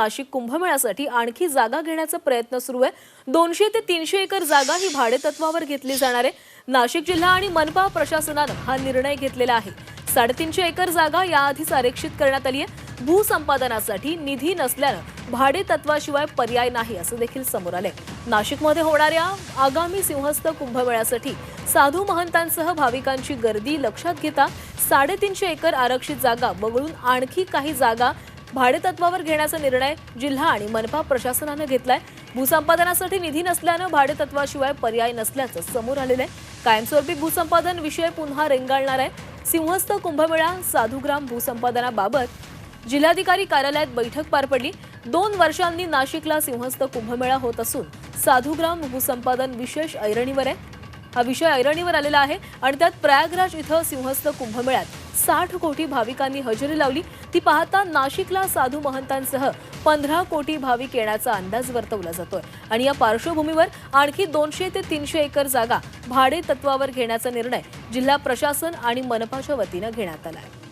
नाशिक कुंभमेळ्यासाठी आणखी जागा घेण्याचा प्रयत्न सुरू आहे. दोनशे ते तीनशे एकर जागा ही भाडेतत्वावर घेतली जाणार आहे. नाशिक जिल्हा आणि मनपा प्रशासनानं हा निर्णय घेतलेला आहे. साडेतीनशे एकर जागा याआधीच आरक्षित करण्यात आली आहे. भूसंपादनासाठी निधी नसल्यानं भाडेतत्वाशिवाय पर्याय नाही असं देखील समोर आलंय. नाशिकमध्ये होणाऱ्या आगामी सिंहस्थ कुंभमेळ्यासाठी साधू महंतांसह भाविकांची गर्दी लक्षात घेता साडेतीनशे एकर आरक्षित जागा वगळून आणखी काही जागा भाडेतत्वावर घेण्याचा निर्णय जिल्हा आणि मनपा प्रशासनानं घेतलाय. भूसंपादनासाठी निधी नसल्यानं भाडेतत्वाशिवाय पर्याय नसल्याचं समोर आलेलं आहे. कायमस्वरूपी भूसंपादन विषय पुन्हा रेंगाळणार आहे. सिंहस्थ कुंभमेळा साधुग्राम भूसंपादनाबाबत जिल्हाधिकारी कार्यालयात बैठक पार पडली. दोन वर्षांनी नाशिकला सिंहस्थ कुंभमेळा होत असून साधुग्राम भूसंपादन विशेष ऐरणीवर आहे. हा विषय ऐरणीवर आलेला आहे आणि त्यात प्रयागराज इथं सिंहस्थ कुंभमेळ्यात साठ कोटी भाविकांनी हजेरी लावली. ती पाहता नाशिकला साधू महंतांसह पंधरा कोटी भाविक येण्याचा अंदाज वर्तवला जातोय. आणि या पार्श्वभूमीवर आणखी दोनशे ते तीनशे एकर जागा भाडे तत्वावर घेण्याचा निर्णय जिल्हा प्रशासन आणि मनपाच्या वतीनं घेण्यात आला आहे